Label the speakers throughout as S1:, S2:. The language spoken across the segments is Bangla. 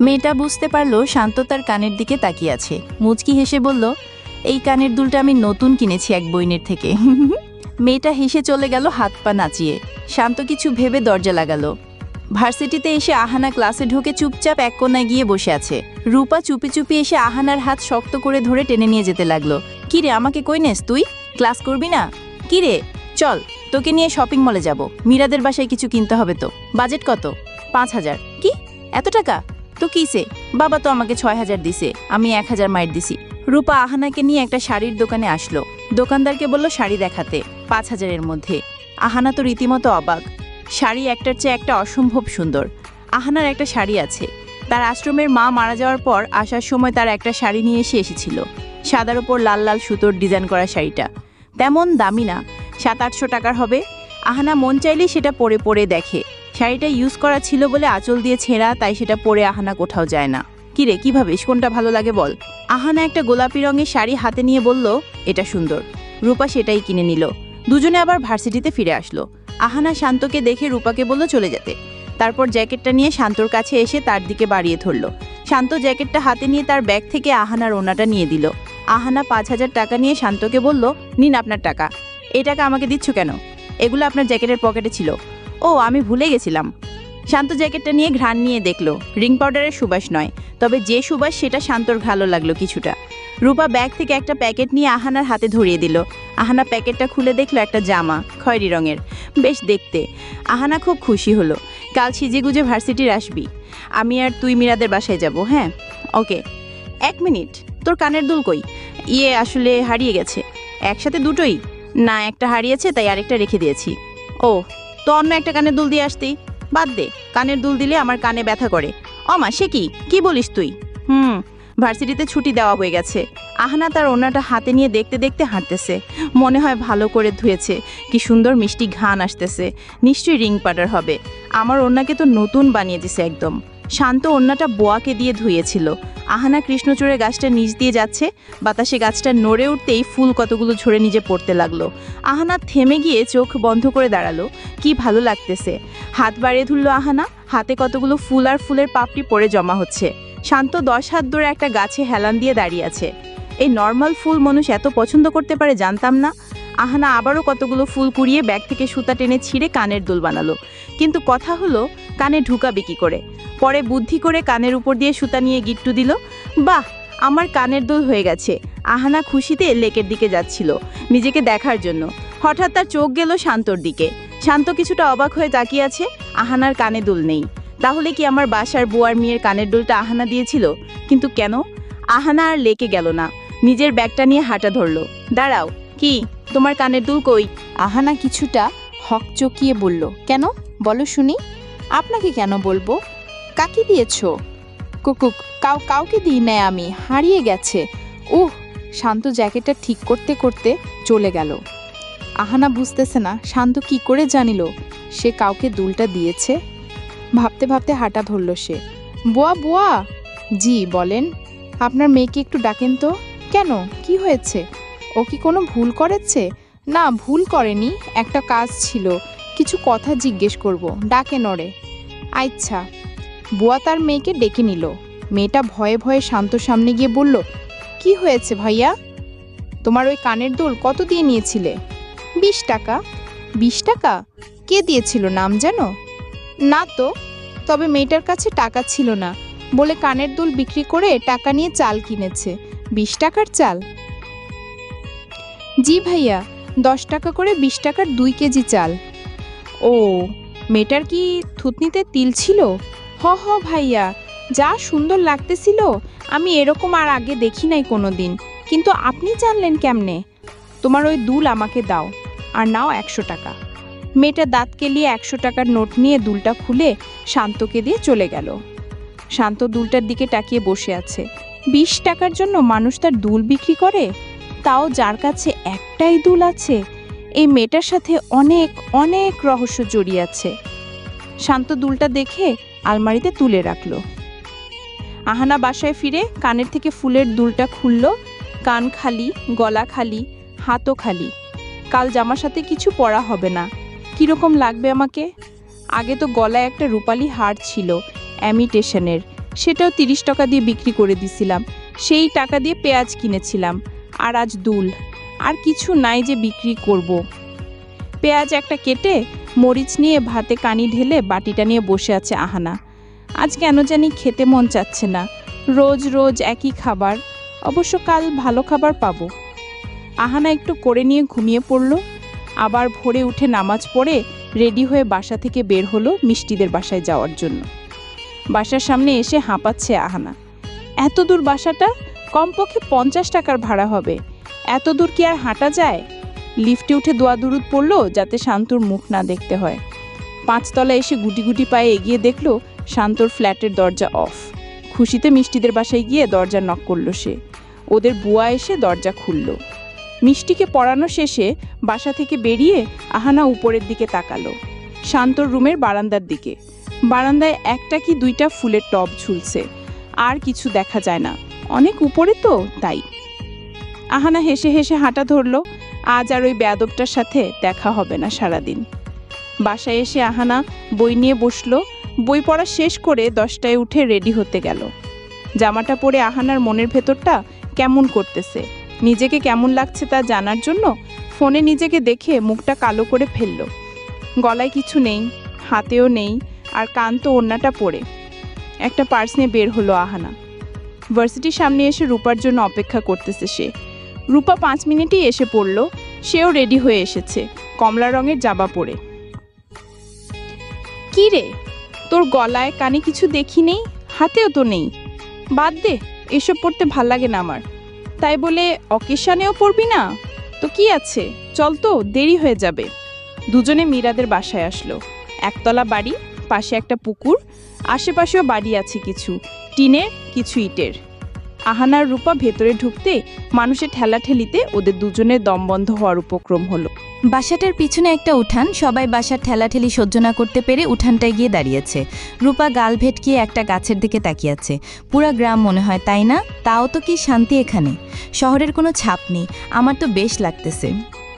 S1: মেয়েটা বুঝতে পারল শান্ত তার কানের দিকে তাকিয়ে আছে। মুচকি হেসে বলল, এই কানের দুলটা আমি নতুন কিনেছি এক বইনের থেকে। মেয়েটা হেসে চলে গেল হাত পা নাচিয়ে। শান্ত কিছু ভেবে দরজা লাগালো। ভার্সিটিতে এসে আহানা ক্লাসে ঢোকে চুপচাপ এক কোনায় গিয়ে বসে আছে। রূপা চুপি চুপি এসে আহানার হাত শক্ত করে ধরে টেনে নিয়ে যেতে লাগল। কিরে আমাকে কই নেস তুই? ক্লাস করবি না? কিরে চল, তোকে নিয়ে শপিং মলে যাব। মীরাদের বাসায় কিছু কিনতে হবে তো। বাজেট কত? পাঁচ হাজার। কি? এত টাকা? তো কিসে? বাবা তো আমাকে ছয় হাজার দিছে, আমি এক হাজার মাইর দিছি। রূপা আহানাকে নিয়ে একটা শাড়ির দোকানে আসলো। দোকানদারকে বলল শাড়ি দেখাতে, পাঁচ হাজারের মধ্যে। আহানা তো রীতিমতো অবাক। শাড়ি একটার চেয়ে একটা অসম্ভব সুন্দর। আহানার একটা শাড়ি আছে। তার আশ্রমের মা মারা যাওয়ার পর আসার সময় তার একটা শাড়ি নিয়ে এসে এসেছিল। সাদার ওপর লাল লাল সুতোর ডিজাইন করা শাড়িটা। তেমন দামি না, সাত আটশো টাকার হবে। আহানা মন চাইলেই সেটা পরে পরে দেখে। শাড়িটা ইউজ করা ছিল বলে আঁচল দিয়ে ছেঁড়া, তাই সেটা পরে আহানা কোথাও যায় না। কিরে কীভাবে? কোনটা ভালো লাগে বল। আহানা একটা গোলাপি রঙের শাড়ি হাতে নিয়ে বলল, এটা সুন্দর। রূপা সেটাই কিনে নিল। দুজনে আবার ভার্সিটিতে ফিরে আসলো। আহানা শান্তকে দেখে রূপাকে বলল, চলে যেতে। তারপর জ্যাকেটটা নিয়ে শান্তর কাছে এসে তার দিকে বাড়িয়ে ধরল। শান্ত জ্যাকেটটা হাতে নিয়ে তার ব্যাগ থেকে আহানার ওনাটা নিয়ে দিল। আহানা পাঁচ হাজার টাকা নিয়ে শান্তকে বলল, নিন আপনার টাকা। এই টাকা আমাকে দিচ্ছ কেন? এগুলো আপনার জ্যাকেটের পকেটে ছিল। ও, আমি ভুলে গেছিলাম। শান্ত জ্যাকেটটা নিয়ে ঘ্রাণ নিয়ে দেখল, রিং পাউডারের সুবাস নয়, তবে যে সুবাস সেটা শান্তর ভালো লাগল কিছুটা। রূপা ব্যাগ থেকে একটা প্যাকেট নিয়ে আহানার হাতে ধরিয়ে দিল। আহানা প্যাকেটটা খুলে দেখল একটা জামা, খয়েরি রঙের। বেশ দেখতে। আহানা খুব খুশি হলো। কাল সিজেগুজে ভার্সিটির আসবি। আমি আর তুই মিরাদের বাসায় যাব হ্যাঁ? ওকে। এক মিনিট। তোর কানের দুল কই? ইয়ে আসলে হারিয়ে গেছে। একসাথে দুটোই? না, একটা হারিয়েছে, তাই আরেকটা রেখে দিয়েছি। ও তো অন্য একটা কানের দুল দিয়ে আসতি। বাদ দে, কানের দুল দিলে আমার কানে ব্যথা করে। অমা, সে কি? কি বলিস তুই? হুম, ভার্সিটিতে ছুটি দেওয়া হয়ে গেছে। আহনা তার ওনাটা হাতে নিয়ে দেখতে দেখতে হাঁটতেছে। মনে হয় ভালো করে ধুয়েছে। কি সুন্দর মিষ্টি ঘান আসতেছে। নিশ্চয়ই রিং পাটার হবে। আমার ওনাকে তো নতুন বানিয়ে দিছে একদম। শান্ত ওন্নাটা বোয়াকে দিয়ে ধুয়েছিল। আহানা কৃষ্ণচূড়ের গাছটা নিচ দিয়ে যাচ্ছে। বাতাসে গাছটা নড়ে উঠতেই ফুল কতগুলো ঝরে নিজে পড়তে লাগল। আহানা থেমে গিয়ে চোখ বন্ধ করে দাঁড়াল। কি ভালো লাগতেছে। হাত বাড়িয়ে ধরলো আহানা। হাতে কতগুলো ফুল আর ফুলের পাপড়ি পড়ে জমা হচ্ছে। শান্ত দশ হাত ধরে একটা গাছে হেলান দিয়ে দাঁড়িয়ে আছে। এই নর্মাল ফুল মানুষ এত পছন্দ করতে পারে জানতাম না। আহানা আবারও কতগুলো ফুল কুড়িয়ে ব্যাগ থেকে সুতা টেনে ছিঁড়ে কানের দুল বানালো। কিন্তু কথা হলো, কানে ঢুকাবে কি করে? পরে বুদ্ধি করে কানের উপর দিয়ে সুতা নিয়ে গিট্টু দিল, বাহ, আমার কানের দুল হয়ে গেছে। আহানা খুশিতে লেকের দিকে যাচ্ছিল নিজেকে দেখার জন্য। হঠাৎ তার চোখ গেল শান্তর দিকে। শান্ত কিছুটা অবাক হয়ে তাকিয়ে আছে, আহানার কানে দুল নেই। তাহলে কি আমার বাসার বুয়ার মেয়ের কানের দুলটা আহানা দিয়েছিল? কিন্তু কেন? আহানা আর লেকে গেল না। নিজের ব্যাগটা নিয়ে হাঁটা ধরলো। দাঁড়াও, কি? তোমার কানের দুল কই?
S2: আহানা কিছুটা হক চকিয়ে বলল, কেন? বলো শুনি। আপনাকে কেন বলব? কাকে দিয়েছ? কুকুক কাউ, কাউকে দিই নাই আমি, হারিয়ে গেছে। উহ, শান্ত জ্যাকেটটা ঠিক করতে করতে চলে গেল। আহানা বুঝতেছে না, শান্ত কি করে জানিল, সে কাউকে দুলটা দিয়েছে? ভাবতে ভাবতে হাঁটা ধরল সে। বুয়া বুয়া! জি, বলেন। আপনার মেয়েকে একটু ডাকেন তো। কেন? কি হয়েছে? ও কি কোনো ভুল করেছে? না, ভুল করেনি, একটা কাজ ছিল। কিছু কথা জিজ্ঞেস করব ডাকে নড়ে আচ্ছা। বুয়া তার মেয়েকে ডেকে নিল। মেয়েটা ভয়ে ভয়ে শান্ত সামনে গিয়ে বলল, কি হয়েছে ভাইয়া? তোমার ওই কানের দুল কত দিয়ে নিয়েছিলে? বিশ টাকা। বিশ টাকা? কে দিয়েছিল নাম জানো? না তো, তবে মেয়েটার কাছে টাকা ছিল না, বলে কানের দুল বিক্রি করে টাকা নিয়ে চাল কিনেছে। বিশ টাকার চাল? জি ভাইয়া, দশ টাকা করে বিশ টাকার দুই কেজি চাল। ও, মেয়েটার কি থুতনিতে তিল ছিল? হ হ, ভাইয়া। যা সুন্দর লাগতেছিল, আমি এরকম আর আগে দেখি নাই কোনো দিন কিন্তু আপনি জানলেন কেমনে? তোমার ওই দুল আমাকে দাও, আর নাও একশো টাকা। মেয়েটা দাঁত কেলিয়ে একশো টাকার নোট নিয়ে দুলটা খুলে শান্তকে দিয়ে চলে গেল। শান্ত দুলটার দিকে তাকিয়ে বসে আছে। বিশ টাকার জন্য মানুষ তার দুল বিক্রি করে? তাও যার কাছে একটাই দুল আছে? এই মেয়েটার সাথে অনেক অনেক রহস্য জড়িয়ে আছে। শান্ত দুলটা দেখে আলমারিতে তুলে রাখল। আহানা বাসায় ফিরে কানের থেকে ফুলের দুলটা খুলল, কান খালি, গলা খালি, হাতও খালি। কাল জামার সাথে কিছু পরা হবে না। কীরকম লাগবে আমাকে? আগে তো গলায় একটা রূপালি হার ছিল, অ্যামিটেশনের। সেটাও তিরিশ টাকা দিয়ে বিক্রি করে দিছিলাম। সেই টাকা দিয়ে পেঁয়াজ কিনেছিলাম, আর আজ দুল। আর কিছু নাই যে বিক্রি করব। পেঁয়াজ একটা কেটে মরিচ নিয়ে ভাতে কানি ঢেলে বাটিটা নিয়ে বসে আছে আহানা। আজ কেন জানি খেতে মন চাচ্ছে না। রোজ রোজ একই খাবার। অবশ্য কাল ভালো খাবার পাবো। আহানা একটু করে নিয়ে ঘুমিয়ে পড়ল। আবার ভোরে উঠে নামাজ পড়ে রেডি হয়ে বাসা থেকে বের হলো মিষ্টিদের বাসায় যাওয়ার জন্য। বাসার সামনে এসে হাঁপাচ্ছে আহানা। এত দূর বাসাটা? কমপক্ষে পঞ্চাশ টাকার ভাড়া হবে। এত দূর কি আর হাঁটা যায়? লিফটে উঠে দোয়া দুরুদ পড়ল যাতে শান্তর মুখ না দেখতে হয়। পাঁচতলা এসে গুটি গুটি পায়ে এগিয়ে দেখল শান্তর ফ্ল্যাটের দরজা অফ। খুশিতে মিষ্টিদের বাসায় গিয়ে দরজা নক করল সে। ওদের বুয়া এসে দরজা খুলল। মিষ্টিকে পড়ানো শেষে বাসা থেকে বেরিয়ে আহানা উপরের দিকে তাকালো। শান্তর রুমের বারান্দার দিকে। বারান্দায় একটা কি দুইটা ফুলের টব ঝুলছে। আর কিছু দেখা যায় না। অনেক উপরে তো, তাই। আহানা হেসে হেসে হাঁটা ধরলো। আজ আর ওই বেয়াদবটার সাথে দেখা হবে না সারাদিন। বাসায় এসে আহানা বই নিয়ে বসল, বই পড়া শেষ করে দশটায় উঠে রেডি হতে গেল। জামাটা পরে আহানার মনের ভেতরটা কেমন করতেছে, নিজেকে কেমন লাগছে তা জানার জন্য ফোনে নিজেকে দেখে মুখটা কালো করে ফেলল। গলায় কিছু নেই, হাতেও নেই, আর কান তো ওড়নাটা পরে। একটা পার্স নিয়ে বের হলো আহানা। ভার্সিটির সামনে এসে রূপার জন্য অপেক্ষা করতেছে সে। রূপা পাঁচ মিনিটেই এসে পড়ল। সেও রেডি হয়ে এসেছে, কমলা রঙের জামা পরে। কি রে, তোর গলায় কানে কিছু দেখি নেই? হাতেও তো নেই। বাদ দে, এসব পড়তে ভালো লাগে না আমার। তাই বলে অকেশানেও পড়বি না? তো কি আছে? চল তো, দেরি হয়ে যাবে। দুজনে মীরাদের বাসায় আসলো। একতলা বাড়ি, পাশে একটা পুকুর, আশেপাশেও বাড়ি আছে কিছু, টিনের, কিছু ইটের। আহানার রূপা ভেতরে ঢুকতে মানুষের ঠেলাঠেলিতে ওদের দুজনের দমবন্ধ হওয়ার উপক্রম হলো।
S1: বাসাটার পিছনে একটা উঠান, সবাই বাসার ঠেলাঠেলি সহ্য না করতে পেরে উঠানটায় গিয়ে দাঁড়িয়েছে। রূপা গাল ভেটকিয়ে একটা গাছের দিকে তাকিয়াছে। পুরা গ্রাম মনে হয়, তাই না? তাও তো কি শান্তি এখানে? শহরের কোনো ছাপ নেই, আমার তো বেশ লাগতেছে।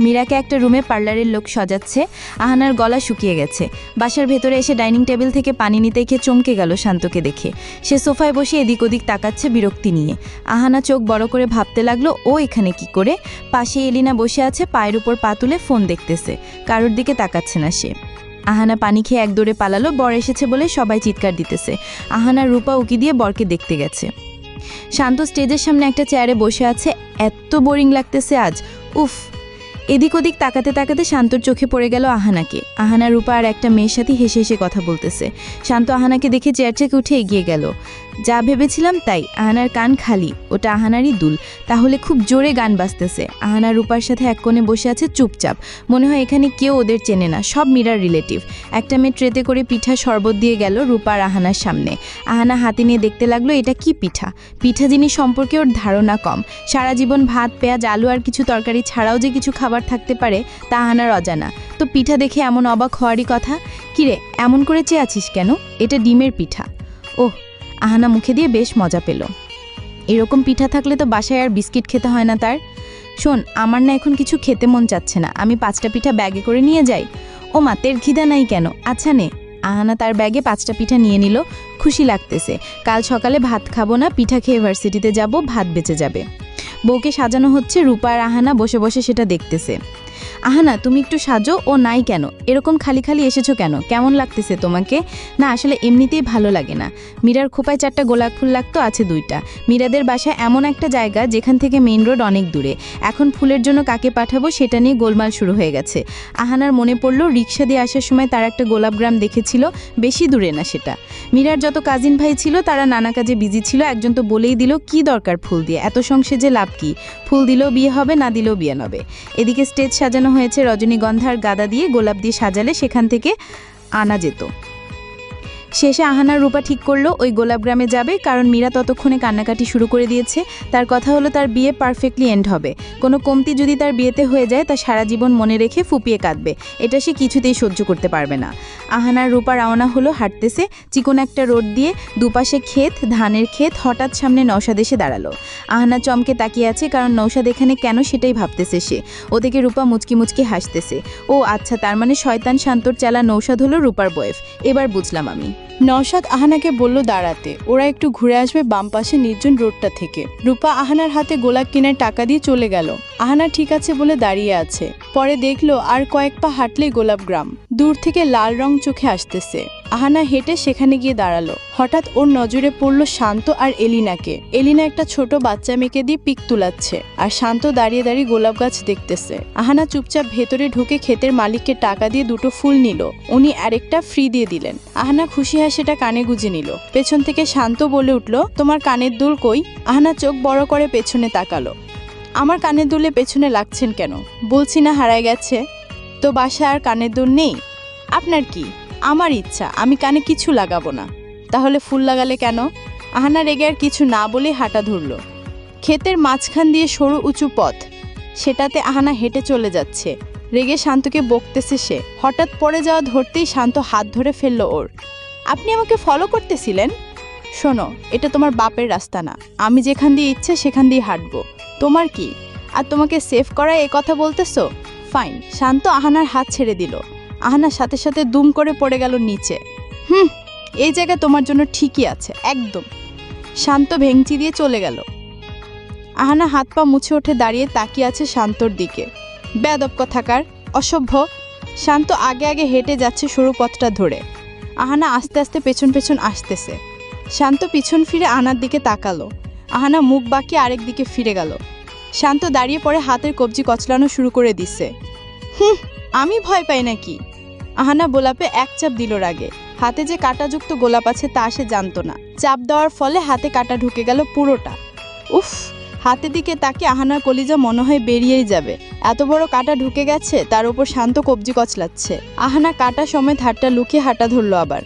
S1: মীরাকে একটা রুমে পার্লারের লোক সজাচ্ছে। আহানার গলা শুকিয়ে গেছে। বাসার ভেতরে এসে ডাইনিং টেবিল থেকে পানি নিতে গিয়ে চমকে গেল শান্তকে দেখে। সে সোফায় বসে এদিক ওদিক তাকাচ্ছে বিরক্তি নিয়ে। আহানা চোখ বড় করে ভাবতে লাগল, ও এখানে কি করে? পাশে এলিনা বসে আছে, পায়ের উপর পা তুলে ফোন দেখতেছে। কারোর দিকে তাকাচ্ছে না সে। আহানা পানি খেয়ে এক দৌড়ে পালালো, বর এসেছে বলে সবাই চিৎকার দিতেছে। আহানা রূপা উকি দিয়ে বরকে দেখতে গেছে। শান্ত স্টেজের সামনে একটা চেয়ারে বসে আছে, এত বোরিং লাগতেছে আজ। উফ এদিক ওদিক তাকাতে তাকাতে শান্তর চোখে পড়ে গেল আহানাকে। আহানা রূপা আর একটা মেয়ের সাথে হেসে হেসে কথা বলতেছে। শান্ত আহানাকে দেখে চেয়ার থেকে উঠে এগিয়ে গেল। যা ভেবেছিলাম তাই আহানার কান খালি, ওটা আহানারই দুল। তাহলে খুব জোরে গান বাজতেছে। আহানা রূপার সাথে এক কোণে বসে আছে চুপচাপ। মনে হয় এখানে কেউ ওদের চেনে না, সব মীরার রিলেটিভ। একটা মেয়ে ট্রেতে করে পিঠা শরবত দিয়ে গেল রূপার আহানার সামনে। আহানা হাতে নিয়ে দেখতে লাগল, এটা কি পিঠা? পিঠা জিনিস সম্পর্কে ওর ধারণা কম। সারা জীবন ভাত, পেঁয়াজ, আলু আর কিছু তরকারি ছাড়াও যে কিছু খাবার থাকতে পারে, তা আহানার অজানা। তো পিঠা দেখে এমন অবাক হওয়ারই কথা? কিরে, এমন করে চেয়ে আছিস কেন? এটা ডিমের পিঠা। ওহ আহানা মুখে দিয়ে বেশ মজা পেল। এরকম পিঠা থাকলে তো বাসায় আর বিস্কিট খেতে হয় না তার। শোন, আমার না এখন কিছু খেতে মন চাচ্ছে না। আমি পাঁচটা পিঠা ব্যাগে করে নিয়ে যাই। ও মা, তের খিদা নাই কেন? আচ্ছা নে। আহানা তার ব্যাগে পাঁচটা পিঠা নিয়ে নিল। খুশি লাগতেছে। কাল সকালে ভাত খাব না, পিঠা খেয়ে ভার্সিটিতে যাব, ভাত বেঁচে যাবে। বউকে সাজানো হচ্ছে রূপা আর আহানা বসে বসে সেটা দেখতেছে। আহানা তুমি একটু সাজো, ও নাই কেন? এরকম খালি খালি এসেছ কেন? কেমন লাগতেছে তোমাকে? না, আসলে এমনিতেই ভালো লাগে না। মীরার খোপায় চারটা গোলাপ ফুল লাগতো, আছে দুইটা। মীরাদের বাসা এমন একটা জায়গা, যেখান থেকে মেইন রোড অনেক দূরে। এখন ফুলের জন্য কাকে পাঠাবো, সেটা নিয়ে গোলমাল শুরু হয়ে গেছে। আহানার মনে পড়ল, রিক্সা দিয়ে আসার সময় তার একটা গোলাপগ্রাম দেখেছিল, বেশি দূরে না সেটা। মীরার যত কাজিন ভাই ছিল, তারা নানা কাজে বিজি ছিল, একজন তো বলেই দিল, কি দরকার ফুল দিয়ে? এত সংসে যে লাভ কি? ফুল দিলেও বিয়ে হবে, না দিলেও বিয়ে নবে। এদিকে স্টেজ সাজানো হয়েছে রজনীগন্ধার গাদা দিয়ে গোলাপ দিয়ে সাজালে সেখান থেকে আনা যেত। শেষে আহানার রূপা ঠিক করল, ওই গোলাপগ্রামে যাবে, কারণ মীরা ততক্ষণে কান্নাকাটি শুরু করে দিয়েছে। তার কথা হলো তার বিয়ে পারফেক্টলি এন্ড হবে। কোনো কমতি যদি তার বিয়েতে হয়ে যায়, তা সারা জীবন মনে রেখে ফুপিয়ে কাঁদবে। এটা সে কিছুতেই সহ্য করতে পারবে না। আহানার রূপা রওনা হলো, হাঁটতেছে, চিকন একটা রোড দিয়ে দুপাশে ক্ষেত, ধানের ক্ষেত, হঠাৎ সামনে নৌসাদ এসে দাঁড়াল। আহানা চমকে তাকিয়ে আছে, কারণ নৌসাদ এখানে কেন সেটাই ভাবতেছে সে। ওদিকে রূপা মুচকি মুচকি হাসতেছে। ও আচ্ছা তার মানে শয়তান শান্তর চালা নৌসাদ হলো রূপার বয়েফ। এবার বুঝলাম আমি।
S3: নওশাদ আহানাকে বলল, দাঁড়াতে। ওরা একটু ঘুরে আসবে বাম পাশে নির্জন রোডটা থেকে রূপা আহানার হাতে গোলাপ কেনার টাকা দিয়ে চলে গেল। আহানা ঠিক আছে বলে দাঁড়িয়ে আছে। পরে দেখল, আর কয়েক পা হাঁটলেই গোলাপ গ্রাম। দূর থেকে লাল রং চোখে আসতেছে। আহানা হেঁটে সেখানে গিয়ে দাঁড়াল। হঠাৎ ওর নজরে পড়ল শান্ত আর এলিনাকে। এলিনা একটা ছোট বাচ্চা মেয়েকে দিয়ে পিক তুলাচ্ছে আর শান্ত দাঁড়িয়ে দাঁড়িয়ে গোলাপ গাছ দেখতেছে। আহানা চুপচাপ ভেতরে ঢুকে ক্ষেতের মালিককে টাকা দিয়ে দুটো ফুল নিল। উনি আরেকটা ফ্রি দিয়ে দিলেন। আহানা খুশি হয় সেটা কানে গুজে নিল। পেছন থেকে শান্ত বলে উঠল, তোমার কানের দুল কই? আহানা চোখ বড় করে পেছনে তাকালো। আমার কানের দুলে পেছনে লাগছেন কেন? বলছি না, হারায় গেছে। তো বাসায় আর কানের দুল নেই? আপনার কি? আমার ইচ্ছা, আমি কানে কিছু লাগাবো না। তাহলে ফুল লাগালে কেন? আহানা রেগে আর কিছু না বলে হাঁটা ধরল। ক্ষেতের মাঝখান দিয়ে সরু উঁচু পথ। সেটাতে আহানা হেঁটে চলে যাচ্ছে। রেগে শান্তকে বকতেছে সে। হঠাৎ পড়ে যাওয়া ধরতেই শান্ত হাত ধরে ফেলল ওর। আপনি আমাকে ফলো করতেছিলেন? শোনো, এটা তোমার বাপের রাস্তা না। আমি যেখান দিয়ে ইচ্ছে সেখান দিয়ে হাঁটবো। তোমার কি? আর তোমাকে সেভ করায় এ কথা বলতেছো? ফাইন। শান্ত আহানার হাত ছেড়ে দিল। আহানার সাথে সাথে দুম করে পড়ে গেল নিচে। হুম, এই জায়গা তোমার জন্য ঠিকই আছে, একদম। শান্ত ভেংচি দিয়ে চলে গেল। আহানা হাত পা মুছে উঠে দাঁড়িয়ে তাকিয়ে আছে শান্তর দিকে। বেদব কথাকার, অসভ্য। শান্ত আগে আগে হেঁটে যাচ্ছে সরু পথটা ধরে। আহানা আস্তে আস্তে পেছন পেছন আসতেছে। শান্ত পিছন ফিরে আনার দিকে তাকালো। আহানা মুখ বাঁকিয়ে আরেক দিকে ফিরে গেল। শান্ত দাঁড়িয়ে পড়ে হাতের কবজি কচলানো শুরু করে দিছে। হুম আমি ভয় পাই নাকি? আহানা গোলাপে এক চাপ দিল রাগে। হাতে যে কাঁটাযুক্ত গোলাপ আছে তা সে জানতো না। চাপ দেওয়ার ফলে হাতে কাঁটা ঢুকে গেল পুরোটা। উফ, হাতে দিকে তাকে আহানার কলিজা মনে হয় বেরিয়েই যাবে। এত বড় কাঁটা ঢুকে গেছে, তার উপর শান্ত কবজি কচলাচ্ছে। আহানা কাটা সময় হাতটা লুকিয়ে হাঁটা ধরলো আবার।